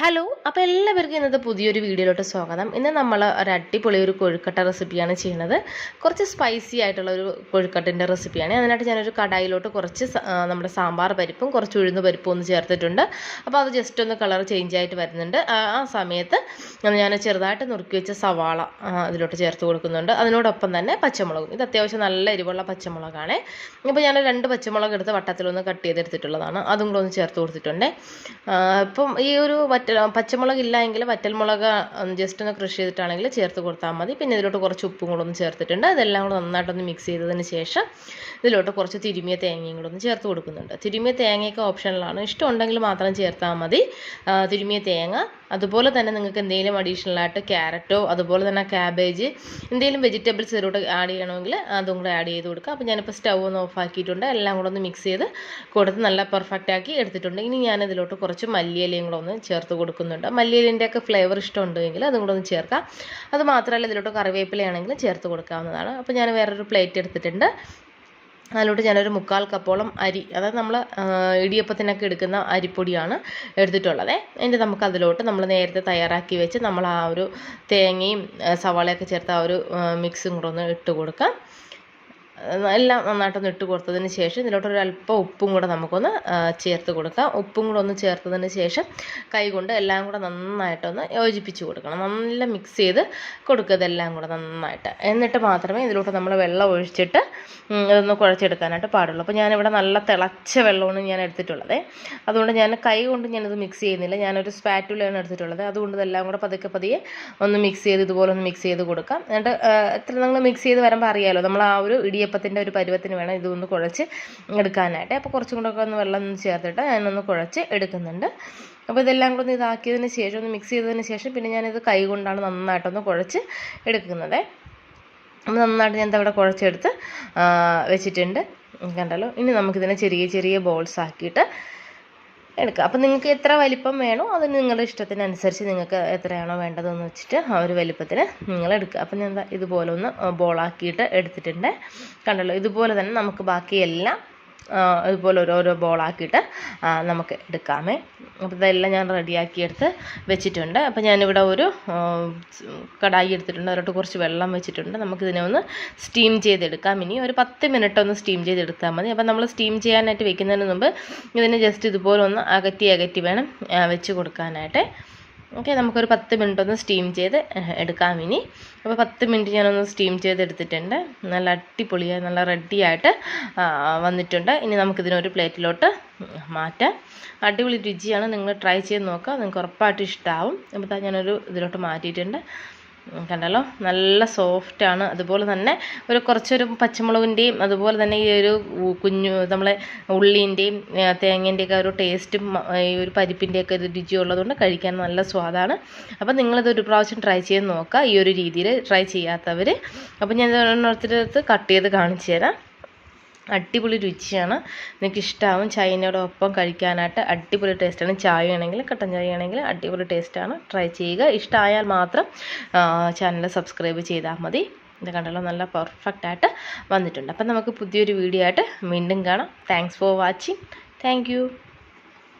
Hello അപ്പോൾ എല്ലാവർക്കും ഇന്നത്തെ പുതിയൊരു വീഡിയോയിലോട്ട് സ്വാഗതം. ഇന്ന് നമ്മൾ ഒരു അടിപൊളി ഒരു കൊഴുക്കട്ട റെസിപ്പിയാണ് ചെയ്യുന്നത്. കുറച്ച് സ്പൈസി ആയിട്ടുള്ള ഒരു കൊഴുക്കട്ടിന്റെ റെസിപ്പിയാണ്. അതിനായിട്ട് ഞാനൊരു കടായിലോട്ട് കുറച്ച് നമ്മുടെ സാമ്പാർ പരിപ്പും കുറച്ച് ഉഴുന്ന് പരിപ്പും ഒന്ന് ചേർത്തിട്ടുണ്ട്. അപ്പോൾ അത് ജസ്റ്റ് ഒന്ന് കളർ ചേഞ്ച് ആയിട്ട് വരുന്നുണ്ട്. ആ സമയത്ത് ഞാൻ ചെറുതായിട്ട് നുറുക്കി വെച്ച സവാള അതിലോട്ട് ചേർത്ത് കൊടുക്കുന്നുണ്ട്. അതിനോടൊപ്പം തന്നെ പച്ചമുളകും. ഇത് അത്യാവശ്യം നല്ല എരിവുള്ള പച്ചമുളകാണ്. അപ്പോൾ ഞാൻ രണ്ട് പച്ചമുളക് എടുത്ത് വട്ടത്തിലൊന്ന് കട്ട് ചെയ്തെടുത്തിട്ടുള്ളതാണ്. അതും കൂടെ ഒന്ന് ചേർത്ത് കൊടുത്തിട്ടുണ്ട്. ഇപ്പം ഈ ഒരു വറ്റ പച്ചമുളക് ഇല്ലെങ്കിൽ വറ്റൽമുളക് ജസ്റ്റ് ഒന്ന് കൃഷി ചെയ്തിട്ടാണെങ്കിൽ ചേർത്ത് കൊടുത്താൽ മതി. പിന്നെ ഇതിലോട്ട് കുറച്ച് ഉപ്പും കൂടെ ഒന്ന് ചേർത്തിട്ടുണ്ട്. അതെല്ലാം കൂടെ നന്നായിട്ടൊന്ന് മിക്സ് ചെയ്തതിന് ശേഷം ഇതിലോട്ട് കുറച്ച് തിരുമിയ തേങ്ങയും കൂടെ ഒന്ന് ചേർത്ത് കൊടുക്കുന്നുണ്ട്. തിരുമിയ തേങ്ങയൊക്കെ ഓപ്ഷണലാണ് ഇഷ്ടമുണ്ടെങ്കിൽ മാത്രം ചേർത്താൽ മതി. തിരുമിയ തേങ്ങ അതുപോലെ തന്നെ നിങ്ങൾക്ക് എന്തെങ്കിലും അഡീഷണൽ ആയിട്ട് ക്യാരറ്റോ അതുപോലെ തന്നെ ക്യാബേജ് എന്തെങ്കിലും വെജിറ്റബിൾസ് ഇതിലൂടെ ആഡ് ചെയ്യണമെങ്കിൽ അതും കൂടെ ആഡ് ചെയ്ത് കൊടുക്കുക. അപ്പോൾ ഞാനിപ്പോൾ സ്റ്റൗ ഒന്ന് ഓഫ് ആക്കിയിട്ടുണ്ട്. എല്ലാം കൂടെ ഒന്ന് മിക്സ് ചെയ്ത് കൊടുത്ത് നല്ല പെർഫെക്റ്റ് ആക്കി എടുത്തിട്ടുണ്ട്. ഇനി ഞാൻ ഇതിലോട്ട് കുറച്ച് മല്ലിയിലയും കൂടെ ഒന്ന് ചേർത്ത് കൊടുക്കുന്നുണ്ട്. മല്ലിയിലിന്റെ ഒക്കെ ഫ്ലേവർ ഇഷ്ടമുണ്ടെങ്കിൽ അതും കൂടെ ഒന്ന് ചേർക്കാം. അത് മാത്രമല്ല ഇതിലോട്ട് കറിവേപ്പിലയാണെങ്കിലും ചേർത്ത് കൊടുക്കാവുന്നതാണ്. അപ്പോൾ ഞാൻ വേറൊരു പ്ലേറ്റ് എടുത്തിട്ടുണ്ട്. അതിലോട്ട് ഞാനൊരു മുക്കാൽ കപ്പോളം അരി അതായത് നമ്മൾ ഇടിയപ്പത്തിനൊക്കെ എടുക്കുന്ന അരിപ്പൊടിയാണ് എടുത്തിട്ടുള്ളത്. എന്നിട്ട് നമുക്ക് അതിലോട്ട് നമ്മൾ നേരത്തെ തയ്യാറാക്കി വെച്ച് നമ്മൾ ആ ഒരു തേങ്ങയും സവാളയൊക്കെ ചേർത്ത് ആ ഒരു മിക്സും കൂടെ ഒന്ന് ഇട്ട് കൊടുക്കാം. എല്ലാം നന്നായിട്ടൊന്ന് ഇട്ട് കൊടുത്തതിന് ശേഷം ഇതിലോട്ട് ഒരു അല്പം ഉപ്പും കൂടെ നമുക്കൊന്ന് ചേർത്ത് കൊടുക്കാം. ഉപ്പും കൂടെ ഒന്ന് ചേർത്തതിന് ശേഷം കൈകൊണ്ട് എല്ലാം കൂടെ നന്നായിട്ടൊന്ന് യോജിപ്പിച്ച് കൊടുക്കണം. നല്ല മിക്സ് ചെയ്ത് കൊടുക്കുക ഇതെല്ലാം കൂടെ നന്നായിട്ട്. എന്നിട്ട് മാത്രമേ ഇതിലോട്ട് നമ്മൾ വെള്ളം ഒഴിച്ചിട്ട് ഇതൊന്ന് കുഴച്ചെടുക്കാനായിട്ട് പാടുള്ളൂ. അപ്പോൾ ഞാനിവിടെ നല്ല തിളച്ച വെള്ളമാണ് ഞാൻ എടുത്തിട്ടുള്ളത്. അതുകൊണ്ട് ഞാൻ കൈ കൊണ്ട് ഞാനിത് മിക്സ് ചെയ്യുന്നില്ല. ഞാനൊരു സ്പാറ്റുലയാണ് എടുത്തിട്ടുള്ളത്. അതുകൊണ്ട് ഇതെല്ലാം കൂടെ പതുക്കെ പതിയെ ഒന്ന് മിക്സ് ചെയ്ത് ഇതുപോലെ ഒന്ന് മിക്സ് ചെയ്ത് കൊടുക്കാം. എന്നിട്ട് എത്ര നിങ്ങൾ മിക്സ് ചെയ്ത് വരുമ്പോൾ അറിയാമല്ലോ നമ്മൾ ആ ഒരു ഇടിയപ്പത്തിന്റെ ഒരു പരുവത്തിന് വേണം ഇതൊന്ന് കുഴച്ച് എടുക്കാനായിട്ട്. അപ്പോൾ കുറച്ചും കൂടെ ഒക്കെ ഒന്ന് വെള്ളം ഒന്ന് ചേർത്തിട്ട് ഞാനൊന്ന് കുഴച്ച് എടുക്കുന്നുണ്ട്. അപ്പോൾ ഇതെല്ലാം കൂടെ ഒന്ന് ഇതാക്കിയതിന് ശേഷം ഒന്ന് മിക്സ് ചെയ്തതിന് ശേഷം പിന്നെ ഞാനിത് കൈ കൊണ്ടാണ് നന്നായിട്ടൊന്ന് കുഴച്ച് എടുക്കുന്നത്. അപ്പോൾ നന്നായിട്ട് ഞാൻ ഇവിടെ കുഴച്ചെടുത്ത് വെച്ചിട്ടുണ്ട്. കണ്ടല്ലോ? ഇനി നമുക്കിതിനെ ചെറിയ ചെറിയ ബോൾസ് ആക്കിയിട്ട് എടുക്കുക. അപ്പോൾ നിങ്ങൾക്ക് എത്ര വലിപ്പം വേണോ അത് നിങ്ങളുടെ ഇഷ്ടത്തിനനുസരിച്ച് നിങ്ങൾക്ക് എത്രയാണോ വേണ്ടതെന്ന് വെച്ചിട്ട് ആ ഒരു വലിപ്പത്തിന് നിങ്ങൾ എടുക്കുക. അപ്പം ഞാൻ ഇതുപോലെ ഒന്ന് ബോളാക്കിയിട്ട് എടുത്തിട്ടുണ്ട്. കണ്ടല്ലോ ഇതുപോലെ തന്നെ നമുക്ക് ബാക്കിയെല്ലാം ആ, ഇതുപോലെ ഓരോരോ ബോളാക്കിയിട്ട് നമുക്ക് എടുക്കാമേ. അപ്പോൾ ഇതെല്ലാം ഞാൻ റെഡിയാക്കി എടുത്ത് വെച്ചിട്ടുണ്ട്. അപ്പോൾ ഞാനിവിടെ ഒരു കടായി എടുത്തിട്ടുണ്ട്. അതിലോട്ട് കുറച്ച് വെള്ളം വെച്ചിട്ടുണ്ട്. നമുക്കിതിനെ ഒന്ന് സ്റ്റീം ചെയ്തെടുക്കാം. ഇനി ഒരു പത്ത് മിനിറ്റ് ഒന്ന് സ്റ്റീം ചെയ്തെടുത്താൽ മതി. അപ്പോൾ നമ്മൾ സ്റ്റീം ചെയ്യാനായിട്ട് വെക്കുന്നതിന് മുമ്പ് ഇതിനെ ജസ്റ്റ് ഇതുപോലെ ഒന്ന് അകറ്റി അകറ്റി വേണം വെച്ച് കൊടുക്കാനായിട്ട്. ഓക്കെ നമുക്കൊരു പത്ത് മിനിറ്റ് ഒന്ന് സ്റ്റീം ചെയ്ത് എടുക്കാം ഇനി. അപ്പോൾ പത്ത് മിനിറ്റ് ഞാനൊന്ന് സ്റ്റീം ചെയ്ത് എടുത്തിട്ടുണ്ട് നല്ല അടിപൊളിയായി നല്ല റെഡിയായിട്ട് വന്നിട്ടുണ്ട്. ഇനി നമുക്കിതിനൊരു പ്ലേറ്റിലോട്ട് മാറ്റാം. അടിപൊളി രുചിയാണ്. നിങ്ങൾ ട്രൈ ചെയ്ത് നോക്കുക. നിങ്ങൾക്ക് ഉറപ്പായിട്ടും ഇഷ്ടമാവും അപ്പോൾ ഞാനൊരു ഇതിലോട്ട് മാറ്റിയിട്ടുണ്ട്. കണ്ടല്ലോ? നല്ല സോഫ്റ്റാണ് അതുപോലെ തന്നെ ഒരു കുറച്ചൊരു പച്ചമുളകിന്റെയും അതുപോലെ തന്നെ ഈ ഒരു കുഞ്ഞു നമ്മളെ ഉള്ളീന്റെയും തേങ്ങേന്റെയൊക്കെ ഒരു ടേസ്റ്റും ഈ ഒരു പരിപ്പിന്റെയൊക്കെ ഒരു രുചി ഉള്ളതുകൊണ്ട് കഴിക്കാൻ നല്ല സ്വാദാണ്. അപ്പോൾ നിങ്ങളിത് ഒരു പ്രാവശ്യം ട്രൈ ചെയ്ത് നോക്കുക ഈ ഒരു രീതിയിൽ ട്രൈ ചെയ്യാത്തവർ അപ്പോൾ ഞാൻ ഓരോരുത്തരടുത്ത് കട്ട് ചെയ്ത് കാണിച്ചു തരാം. അടിപൊളി രുചിയാണ്. നിങ്ങൾക്ക് ഇഷ്ടമാവും ചൈനയുടെ ഒപ്പം കഴിക്കാനായിട്ട് അടിപൊളി ടേസ്റ്റാണ്. ചായ ആണെങ്കിൽ കട്ടൻ ചായ ആണെങ്കിൽ അടിപൊളി ടേസ്റ്റാണ്. ട്രൈ ചെയ്യുക. ഇഷ്ടമായാൽ മാത്രം ചാനൽ സബ്സ്ക്രൈബ് ചെയ്താൽ മതി. ഇത് കണ്ടല്ലോ നല്ല പെർഫെക്റ്റ് ആയിട്ട് വന്നിട്ടുണ്ട്. അപ്പം നമുക്ക് പുതിയൊരു വീഡിയോ ആയിട്ട് വീണ്ടും കാണാം. Thanks for watching thank